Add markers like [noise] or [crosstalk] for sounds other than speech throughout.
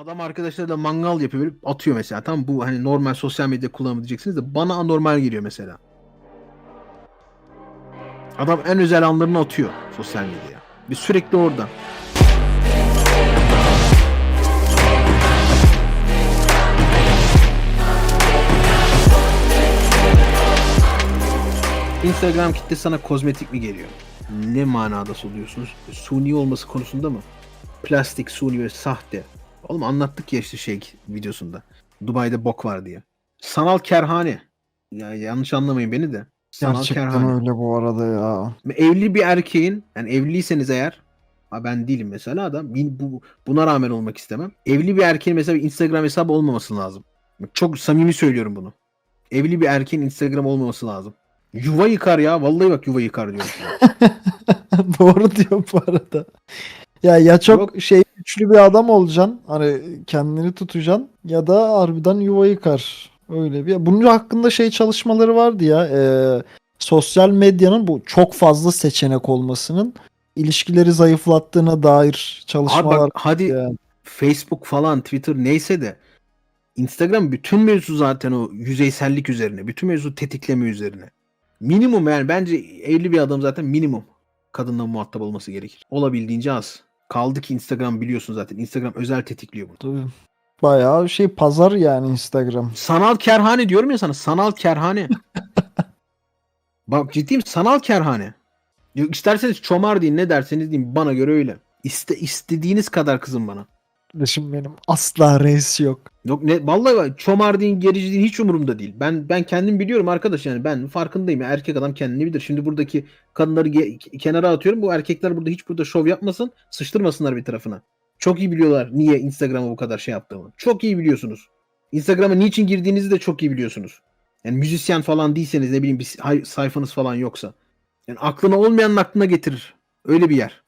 Adam arkadaşlarıyla mangal yapıyor atıyor mesela. Tamam bu hani normal sosyal medya kullanımı diyeceksiniz de bana anormal geliyor mesela. Adam en özel anlarını atıyor sosyal medyaya. Ve sürekli orada. Instagram kitle sana kozmetik mi geliyor? Ne manada soruyorsunuz? Suni olması konusunda mı? Plastik, suni ve sahte. Oğlum anlattık ya işte şey videosunda. Dubai'de bok var diye. Sanal kerhane. Ya yanlış anlamayın beni de. Sanal Gerçekten kerhane. öyle bu arada ya. Evli bir erkeğin yani evliyseniz eğer ha ben değilim mesela da bin- bu, buna rağmen olmak istemem. Evli bir erkeğin mesela bir Instagram hesabı olmaması lazım. Bak Çok samimi söylüyorum bunu. Evli bir erkeğin Instagram olmaması lazım. Yuva yıkar ya. Vallahi bak yuva yıkar diyorum. [laughs] Doğru diyor bu arada. Ya ya çok Yok. şey güçlü bir adam olacaksın. Hani kendini tutacaksın ya da harbiden yuva yıkar. Öyle bir. Bunun hakkında şey çalışmaları vardı ya. e, sosyal medyanın bu çok fazla seçenek olmasının ilişkileri zayıflattığına dair Abi çalışmalar. bak hadi yani. Facebook falan Twitter neyse de Instagram bütün mevzu zaten o yüzeysellik üzerine. Bütün mevzu tetikleme üzerine. Minimum yani bence evli bir adam zaten minimum kadınla muhatap olması gerekir. Olabildiğince az. Kaldı ki Instagram biliyorsun zaten. Instagram özel tetikliyor bunu. Tabii. Bayağı şey pazar yani Instagram. Sanal kerhane diyorum ya sana. Sanal kerhane. [laughs] Bak ciddiyim sanal kerhane. İsterseniz çomar deyin ne derseniz deyin. Bana göre öyle. İste, istediğiniz kadar kızın bana. Kardeşim benim asla reis yok. Yok ne vallahi çomar deyin gerici deyin hiç umurumda değil. Ben ben kendim biliyorum arkadaş yani ben farkındayım. Erkek adam kendini bilir. Şimdi buradaki kadınları ge- kenara atıyorum. Bu erkekler burada hiç burada şov yapmasın. Sıçtırmasınlar bir tarafına. Çok iyi biliyorlar niye Instagram'a bu kadar şey yaptığımı. Çok iyi biliyorsunuz. Instagram'a niçin girdiğinizi de çok iyi biliyorsunuz. Yani müzisyen falan değilseniz ne bileyim bir hay- sayfanız falan yoksa. Yani aklına olmayanın aklına getirir. Öyle bir yer.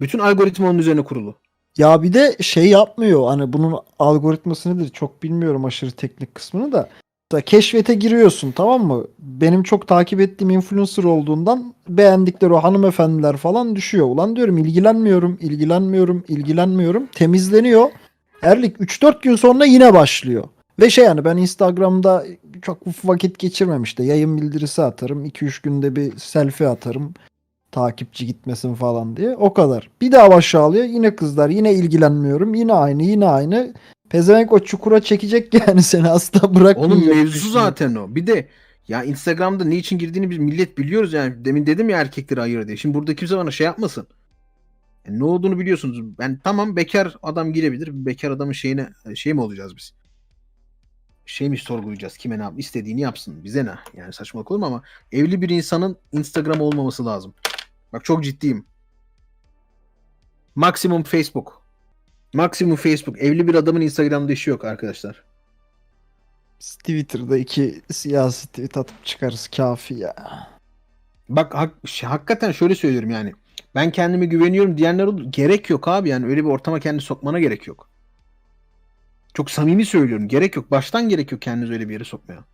Bütün algoritma onun üzerine kurulu. Ya bir de şey yapmıyor hani bunun algoritması nedir çok bilmiyorum aşırı teknik kısmını da. Mesela keşfete giriyorsun tamam mı? Benim çok takip ettiğim influencer olduğundan beğendikleri o hanımefendiler falan düşüyor. Ulan diyorum ilgilenmiyorum, ilgilenmiyorum, ilgilenmiyorum. Temizleniyor. Erlik 3-4 gün sonra yine başlıyor. Ve şey yani ben Instagram'da çok vakit geçirmem işte. Yayın bildirisi atarım. 2-3 günde bir selfie atarım takipçi gitmesin falan diye. O kadar. Bir daha aşağılıyor. Yine kızlar. Yine ilgilenmiyorum. Yine aynı. Yine aynı. Pezevenk o çukura çekecek [laughs] yani seni asla bırakmayacak. Onun mevzu zaten o. Bir de ya Instagram'da ne için girdiğini biz millet biliyoruz yani. Demin dedim ya erkekleri ayır diye. Şimdi burada kimse bana şey yapmasın. Yani ne olduğunu biliyorsunuz. Ben tamam bekar adam girebilir. Bekar adamın şeyine şey mi olacağız biz? Şey mi sorgulayacağız? Kime ne yap? istediğini yapsın. Bize ne? Yani saçmalık olur mu ama evli bir insanın Instagram olmaması lazım. Bak çok ciddiyim. Maksimum Facebook. Maksimum Facebook. Evli bir adamın Instagram'da işi yok arkadaşlar. Twitter'da iki siyasi tweet atıp çıkarız kafi ya. Bak hak, hakikaten şöyle söylüyorum yani. Ben kendime güveniyorum diyenler olur. Gerek yok abi yani öyle bir ortama kendini sokmana gerek yok. Çok samimi söylüyorum. Gerek yok. Baştan gerek yok kendinizi öyle bir yere sokmaya.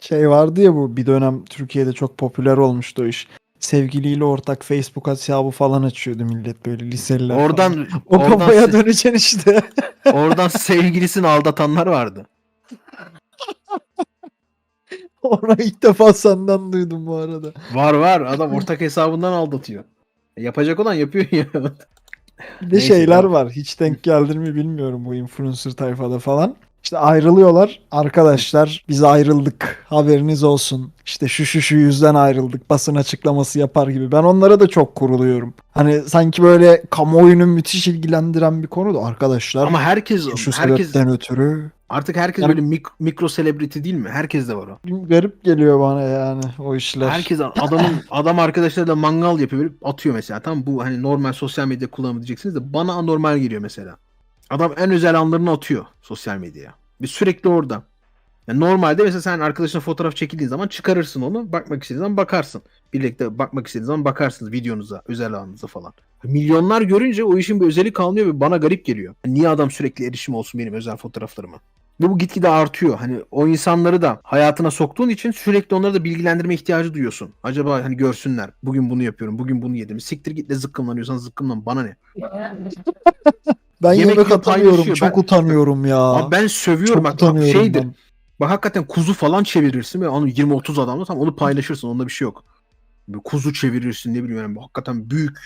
Şey vardı ya bu bir dönem Türkiye'de çok popüler olmuştu o iş. Sevgiliyle ortak Facebook hesabı falan açıyordu millet böyle liseliler falan. Oradan O oradan, kafaya döneceksin işte. [laughs] oradan sevgilisini aldatanlar vardı. [laughs] Onu ilk defa senden duydum bu arada. Var var. Adam ortak hesabından aldatıyor. E, Yapacak olan yapıyor ya. Bir de Neyse, şeyler tamam. var. Hiç denk geldin mi bilmiyorum bu influencer tayfada falan. İşte ayrılıyorlar. Arkadaşlar biz ayrıldık. Haberiniz olsun. İşte şu şu şu yüzden ayrıldık. Basın açıklaması yapar gibi. Ben onlara da çok kuruluyorum. Hani sanki böyle kamuoyunu müthiş ilgilendiren bir konu da arkadaşlar. Ama herkes şu, şu herkes sebepten ötürü artık herkes Yani- böyle mik- mikro celebrity değil mi? Herkes de var o. garip geliyor bana yani o işler. Herkes adamın [laughs] adam arkadaşlarıyla mangal yapıyor böyle atıyor mesela. Tamam bu hani normal sosyal medya kullanımı diyeceksiniz de bana anormal geliyor mesela. Adam en özel anlarını atıyor sosyal medyaya. Ve sürekli orada. Yani normalde mesela sen arkadaşına fotoğraf çekildiğin zaman çıkarırsın onu. Bakmak istediğin zaman bakarsın. Birlikte bakmak istediğiniz zaman bakarsınız videonuza, özel anınıza falan. Milyonlar görünce o işin bir özeli kalmıyor ve bana garip geliyor. Niye adam sürekli erişim olsun benim özel fotoğraflarıma? Ve bu gitgide artıyor. Hani o insanları da hayatına soktuğun için sürekli onları da bilgilendirme ihtiyacı duyuyorsun. Acaba hani görsünler. Bugün bunu yapıyorum. Bugün bunu yedim. Siktir git de zıkkımlanıyorsan zıkkımlan. Bana ne? [laughs] Ben Yemek yemek atamıyorum. Çok Ben- utanıyorum ya. Abi ben sövüyorum Çok bak şeydir. ben. Bak hakikaten kuzu falan çevirirsin ve onu 20-30 adamla tam onu paylaşırsın. Onda bir şey yok. Bir kuzu çevirirsin ne bileyim yani hakikaten büyük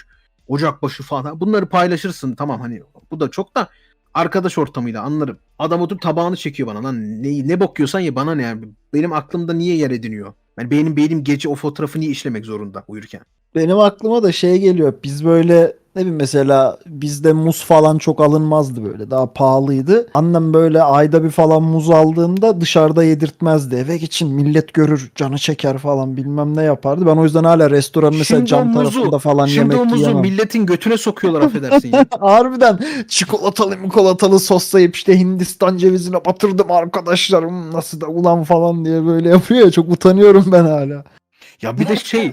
ocakbaşı falan. Bunları paylaşırsın tamam hani bu da çok da arkadaş ortamıyla anlarım. Adam oturup tabağını çekiyor bana lan ne, ne bakıyorsan ya bana ne yani. Benim aklımda niye yer ediniyor? Yani benim beynim gece o fotoğrafı niye işlemek zorunda uyurken? Benim aklıma da şey geliyor. Biz böyle ne bileyim mesela bizde muz falan çok alınmazdı böyle. Daha pahalıydı. Annem böyle ayda bir falan muz aldığında dışarıda yedirtmezdi. Eve için millet görür, canı çeker falan bilmem ne yapardı. Ben o yüzden hala restoran mesela Şimdi cam muzu- tarafında falan Şimdi yemek o muzu yiyemem. milletin götüne sokuyorlar affedersin ya. [laughs] Harbiden çikolatalı mikolatalı soslayıp işte Hindistan cevizine batırdım arkadaşlarım nasıl da ulan falan diye böyle yapıyor ya çok utanıyorum ben hala. Ya bir de şey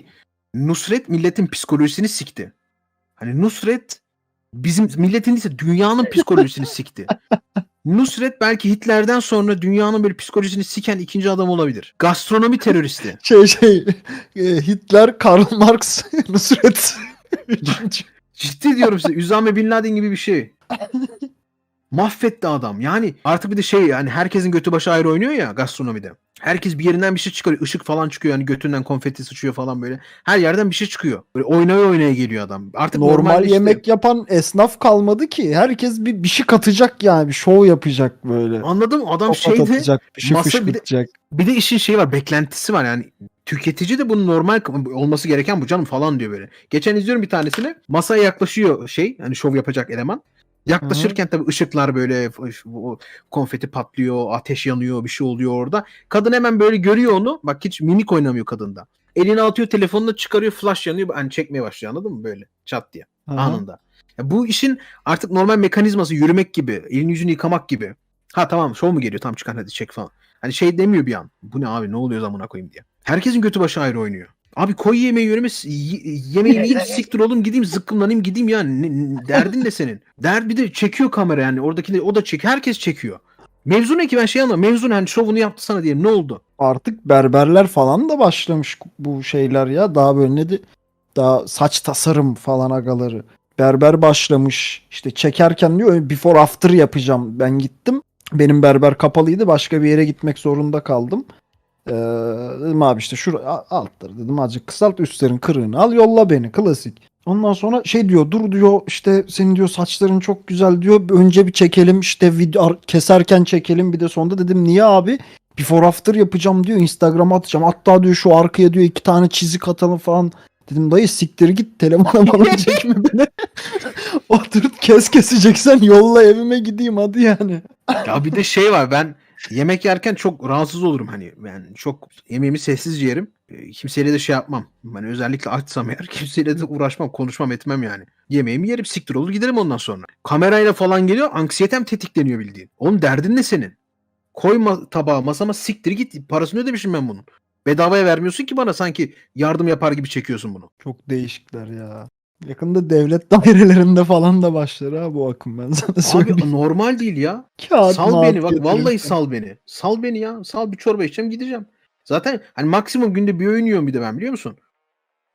Nusret milletin psikolojisini sikti. Hani Nusret bizim milletin ise dünyanın psikolojisini [laughs] sikti. Nusret belki Hitler'den sonra dünyanın böyle psikolojisini siken ikinci adam olabilir. Gastronomi teröristi. [laughs] Şey şey e, Hitler, Karl Marx, [laughs] Nusret. Ciddi diyorum size. Üzame Bin Laden gibi bir şey. Mahvetti adam. Yani artık bir de şey yani herkesin götü başı ayrı oynuyor ya gastronomide. Herkes bir yerinden bir şey çıkarıyor. Işık falan çıkıyor yani götünden konfeti sıçıyor falan böyle. Her yerden bir şey çıkıyor. Böyle oynaya oynaya geliyor adam. Artık Normal normalleşti. yemek yapan esnaf kalmadı ki. Herkes bir bir şey katacak yani. Bir şov yapacak böyle. Anladım adam Kafa şeyde atacak, bir şey masa bir de- bir de işin şeyi var beklentisi var yani tüketici de bunun normal olması gereken bu canım falan diyor böyle. Geçen izliyorum bir tanesini masaya yaklaşıyor şey hani şov yapacak eleman. Yaklaşırken tabii ışıklar böyle konfeti patlıyor, ateş yanıyor, bir şey oluyor orada. Kadın hemen böyle görüyor onu. Bak hiç minik oynamıyor kadında. Elini atıyor, telefonunu çıkarıyor, flash yanıyor. Hani çekmeye başlıyor anladın mı böyle çat diye Aha. anında. Ya bu işin artık normal mekanizması yürümek gibi, elini yüzünü yıkamak gibi. Ha tamam şov mu geliyor? Tamam çıkar hadi çek falan. Hani şey demiyor bir an. Bu ne abi ne oluyor zamana koyayım diye. Herkesin götü başı ayrı oynuyor. Abi koy yemeği yöneme yemeğini [laughs] yiyip siktir oğlum gideyim zıkkımlanayım gideyim ya. Ne- derdin ne senin? Dert bir de çekiyor kamera yani. Oradaki de o da çek. Herkes çekiyor. Mevzu ne ki ben şey anlamadım. Mevzu ne? Hani şovunu yaptı sana diyelim. Ne oldu? Artık berberler falan da başlamış bu şeyler ya. Daha böyle ne de daha saç tasarım falan agaları. Berber başlamış. İşte çekerken diyor before after yapacağım. Ben gittim. Benim berber kapalıydı. Başka bir yere gitmek zorunda kaldım. Ee, dedim abi işte şu altları dedim azıcık kısalt üstlerin kırığını al yolla beni klasik. Ondan sonra şey diyor dur diyor işte senin diyor saçların çok güzel diyor. Önce bir çekelim işte video keserken çekelim bir de sonunda. Dedim niye abi? Before after yapacağım diyor Instagram'a atacağım. Hatta diyor şu arkaya diyor iki tane çizik atalım falan. Dedim dayı siktir git telefona bana [laughs] çekme beni. [laughs] Oturup kes keseceksen yolla evime gideyim hadi yani. Ya bir de şey var ben yemek yerken çok rahatsız olurum hani yani çok yemeğimi sessizce yerim. E, Kimseyle de şey yapmam. Hani özellikle açsam eğer [laughs] kimseyle de uğraşmam, konuşmam etmem yani. Yemeğimi yerim, siktir olur giderim ondan sonra. Kamerayla falan geliyor, anksiyetem tetikleniyor bildiğin. Oğlum derdin ne senin? Koyma tabağa masama siktir git. Parasını ödemişim ben bunun. Bedavaya vermiyorsun ki bana sanki yardım yapar gibi çekiyorsun bunu. Çok değişikler ya. Yakında devlet dairelerinde falan da başlar ha bu akım ben sana söyleyeyim. Abi normal değil ya. Kağıt sal beni bak getirirsen. vallahi sal beni. Sal beni ya. Sal bir çorba içeceğim gideceğim. Zaten hani maksimum günde bir öğün yiyorum bir de ben biliyor musun?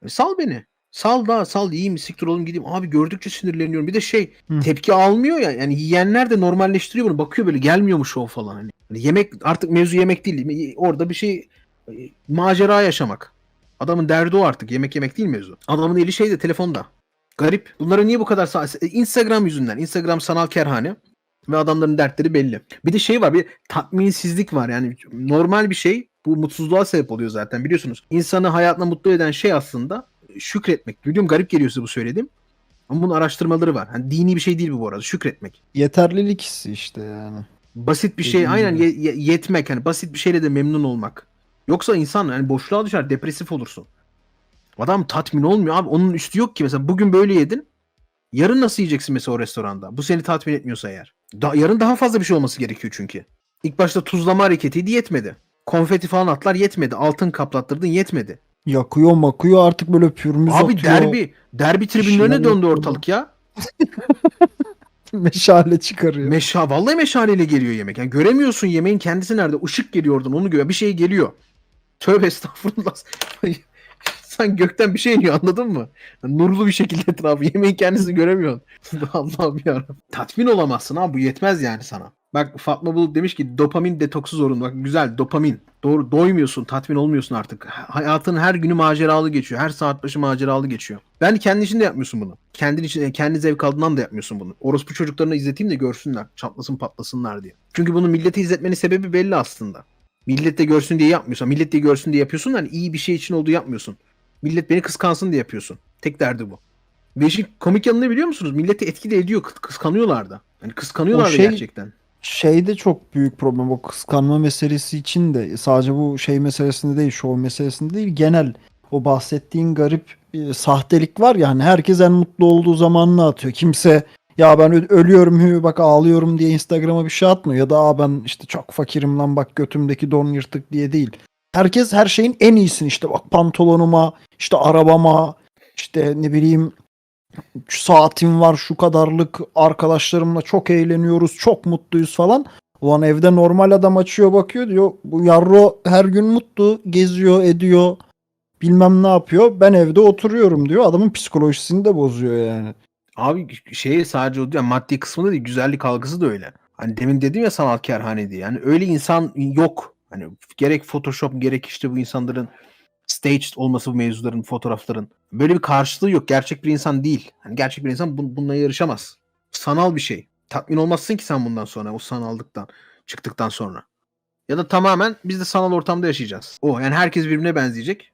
E, sal beni. Sal da sal yiyeyim siktir oğlum gideyim. Abi gördükçe sinirleniyorum. Bir de şey Hı. tepki almıyor ya. Yani yiyenler de normalleştiriyor bunu. Bakıyor böyle gelmiyormuş o falan. Hani. Hani yemek artık mevzu yemek değil. Orada bir şey e, macera yaşamak. Adamın derdi o artık. Yemek yemek değil mevzu. Adamın eli şeyde telefonda. Garip. Bunlara niye bu kadar Instagram yüzünden. Instagram sanal kerhane ve adamların dertleri belli. Bir de şey var bir tatminsizlik var yani normal bir şey bu mutsuzluğa sebep oluyor zaten biliyorsunuz. İnsanı hayatına mutlu eden şey aslında şükretmek. Biliyorum garip geliyor size bu söylediğim. Ama bunun araştırmaları var. Hani dini bir şey değil bu bu arada. Şükretmek. Yeterlilik hissi işte yani. Basit bir şey Dediğim aynen ye- ye- yetmek hani basit bir şeyle de memnun olmak. Yoksa insan hani boşluğa düşer depresif olursun. Adam tatmin olmuyor abi onun üstü yok ki mesela bugün böyle yedin. Yarın nasıl yiyeceksin mesela o restoranda? Bu seni tatmin etmiyorsa eğer. Da- yarın daha fazla bir şey olması gerekiyor çünkü. İlk başta tuzlama hareketiydi yetmedi. Konfeti falan atlar yetmedi. Altın kaplattırdın yetmedi. Yakıyor makıyor artık böyle pürmüz Abi atıyor. derbi derbi tribünlerine döndü yapıyor. ortalık ya. [laughs] Meşale çıkarıyor. Meşa vallahi meşaleyle geliyor yemek. Yani göremiyorsun yemeğin kendisi nerede. Işık geliyor oradan onu görüyor. Bir şey geliyor. Tövbe estağfurullah. Sanki gökten bir şey iniyor anladın mı? Nurlu bir şekilde etrafı. Yemeğin kendisini göremiyorsun. [laughs] Allah'ım yarabbim. Tatmin olamazsın abi bu yetmez yani sana. Bak Fatma Bulut demiş ki dopamin detoksu zorunlu. Bak güzel dopamin. Doğru doymuyorsun, tatmin olmuyorsun artık. Hayatın her günü maceralı geçiyor. Her saat başı maceralı geçiyor. Ben kendi için de yapmıyorsun bunu. Kendin için kendi zevk aldığından da yapmıyorsun bunu. Orospu çocuklarına izleteyim de görsünler. Çatlasın patlasınlar diye. Çünkü bunu millete izletmenin sebebi belli aslında. Millet de görsün diye yapmıyorsun. Millet de görsün diye yapıyorsun. Hani iyi bir şey için olduğu yapmıyorsun. Millet beni kıskansın diye yapıyorsun. Tek derdi bu. Ve işin komik yanını ne biliyor musunuz? Milleti etki de ediyor. Kı- Kıskanıyorlar da. Yani kıskanıyorlar O da şey- gerçekten. Şey de çok büyük problem. O kıskanma meselesi için de sadece bu şey meselesinde değil, şov meselesinde değil, genel o bahsettiğin garip e, sahtelik var ya hani herkes en mutlu olduğu zamanını atıyor. Kimse ya ben ölüyorum hü bak ağlıyorum diye Instagram'a bir şey atmıyor ya da Aa, ben işte çok fakirim lan bak götümdeki don yırtık diye değil. Herkes her şeyin en iyisini işte bak pantolonuma, işte arabama, işte ne bileyim saatim var şu kadarlık arkadaşlarımla çok eğleniyoruz çok mutluyuz falan. Ulan evde normal adam açıyor bakıyor diyor bu yarro her gün mutlu geziyor ediyor bilmem ne yapıyor ben evde oturuyorum diyor adamın psikolojisini de bozuyor yani. Abi şey sadece o yani maddi kısmında değil, güzellik algısı da öyle. Hani demin dedim ya sanatkarhane diye. Yani öyle insan yok. Hani gerek Photoshop gerek işte bu insanların staged olması bu mevzuların, fotoğrafların. Böyle bir karşılığı yok. Gerçek bir insan değil. Hani gerçek bir insan bun- bununla yarışamaz. Sanal bir şey. Tatmin olmazsın ki sen bundan sonra o sanallıktan çıktıktan sonra. Ya da tamamen biz de sanal ortamda yaşayacağız. O yani herkes birbirine benzeyecek.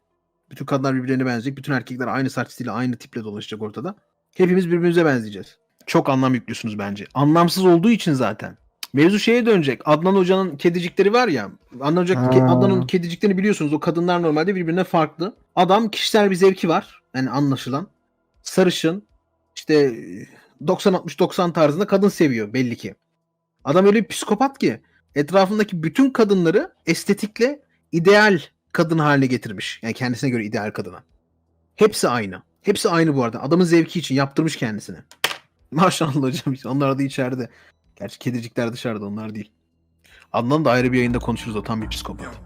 Bütün kadınlar birbirlerine benzeyecek. Bütün erkekler aynı saç stili, aynı tiple dolaşacak ortada. Hepimiz birbirimize benzeyeceğiz. Çok anlam yüklüyorsunuz bence. Anlamsız olduğu için zaten. Mevzu şeye dönecek. Adnan Hoca'nın kedicikleri var ya. Adnan, Hoca. Ke- Adnan'ın kediciklerini biliyorsunuz. O kadınlar normalde birbirine farklı. Adam kişisel bir zevki var. Yani anlaşılan. Sarışın. işte 90-60-90 tarzında kadın seviyor belli ki. Adam öyle bir psikopat ki etrafındaki bütün kadınları estetikle ideal kadın haline getirmiş. Yani kendisine göre ideal kadına. Hepsi aynı. Hepsi aynı bu arada. Adamın zevki için yaptırmış kendisine. [laughs] Maşallah hocam. Onlar da içeride. Gerçi kedicikler dışarıda onlar değil. Adnan da ayrı bir yayında konuşuruz o tam bir psikopat.